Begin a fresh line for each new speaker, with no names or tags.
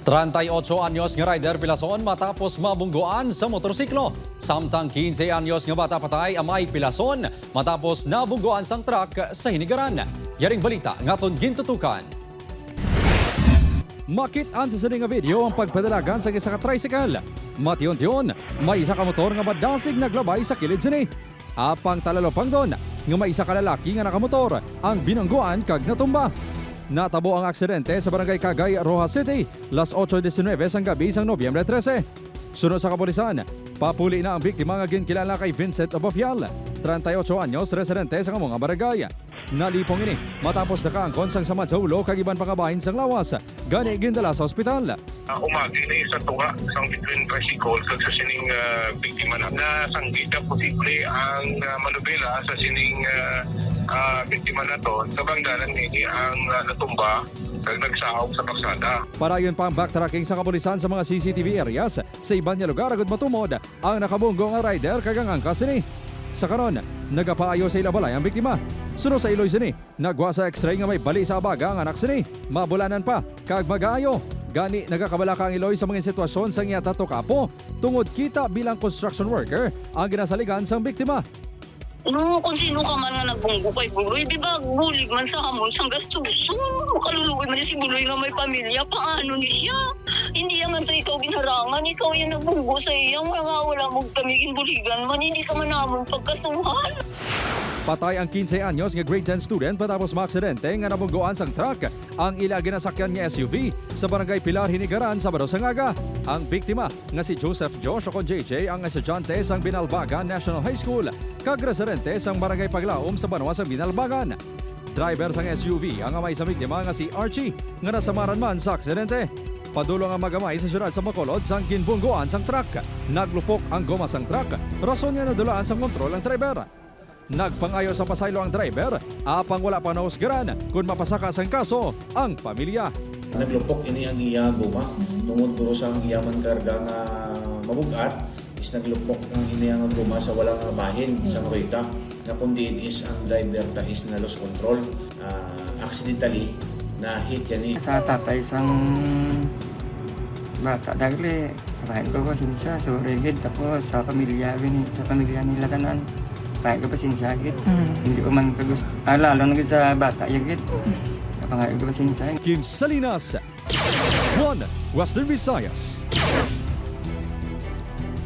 38 anyos nga rider pilason matapos mabungguan sa motorsiklo. Samtang 15 anyos nga bata patay amay pilason matapos nabungguan sang truck sa hinigaran. Yaring balita ngaton gintutukan. Makitaan sa sini nga video ang pagpadalagan sa isa ka tricycle. Mation-tion, may isa ka motor nga madasig naglabay sa kilid sini. Apang talalopang doon, nga may isa ka lalaki nga nakamotor ang binangguan kag natumba. Natabo ang aksidente sa barangay Cagay, Rojas City, las 8.19 sang gabi sang Nobyembre 13. Sunod sa kapulisan, papuli na ang biktima nga ginkilala kay Vincent Obofial, 38 anyos, residente sa mga barangay. Nalipong ini matapos nakaangkon sang samad sa ulo kag iban pangabahin sang lawas, gani gindala sa ospital.
uh, umagi na sa tuwa sang tricycle kag sa sining uh, biktima na na sanggit na posible ang uh, manubela sa sining uh, uh, biktima na to sa bangdanan nini ang uh, natumba kag nagsaog sa kalsada.
Parayon pa ang backtracking sa kapulisan sa mga CCTV areas sa iban nga lugar agad matumod ang nakabunggo nga rider kag ang angkas ni. Sa karon, nagapaayo sa ilabalay ang biktima. Suno sa Iloy sini, nagwa sa x-ray nga may bali sa abaga ang anak sini. Mabulanan pa, kag magaayo. Gani nagakabala ka ang Iloy sa mga sitwasyon sa ngiyata to kapo tungod kita bilang construction worker ang ginasaligan sang biktima.
No, kung sino ka man nga nagbunggo kay Buloy, di ba bulig man sa hamon sang gastuso. Makaluluoy man si Buloy nga may pamilya, paano ni siya? Hindi naman to ikaw ginarangan, ikaw yung nagbunggo sa iyang mga wala mong kamigin buligan man, hindi ka man namang pagkasuhan.
Patay ang 15 anyos nga grade 10 student patapos maaksidente nga nabunggoan sang truck ang ila ginasakyan nga SUV sa barangay Pilar Hinigaran sa Sangaga. Ang biktima nga si Joseph Josh o JJ ang estudyante sang Binalbagan National High School kag residente sang barangay Paglaom sa Banwa sa Binalbagan. Driver sang SUV ang amay sa biktima nga si Archie nga nasamaran man sa aksidente. Padulong ang magamay sa syudad sa Bacolod sang ginbunggoan sang truck. Naglupok ang goma sang truck. Rason nga nadulaan sang kontrol ang driver. Nagpangayo sa pasaylo ang driver, apang wala pa nahusgaran kung mapasaka sang kaso ang pamilya.
Naglupok ini ang iya guma. Tungod puro sa ang iya man karga nga mabugat is naglupok ang ini ang guma sa walang bahin sa rueda na kundi is ang driver ta is na lost control Ah, accidentally na hit yan ni
sa tatay sang bata dagli kain ko pa siya? So rigid tapos sa pamilya gini sa pamilya nila kanan kain ko pa siya gid? Hindi ko man kagusto ah, lalo na gid sa bata yung gid. Kapangain ko pa siya?
Kim Salinas, One Western Visayas.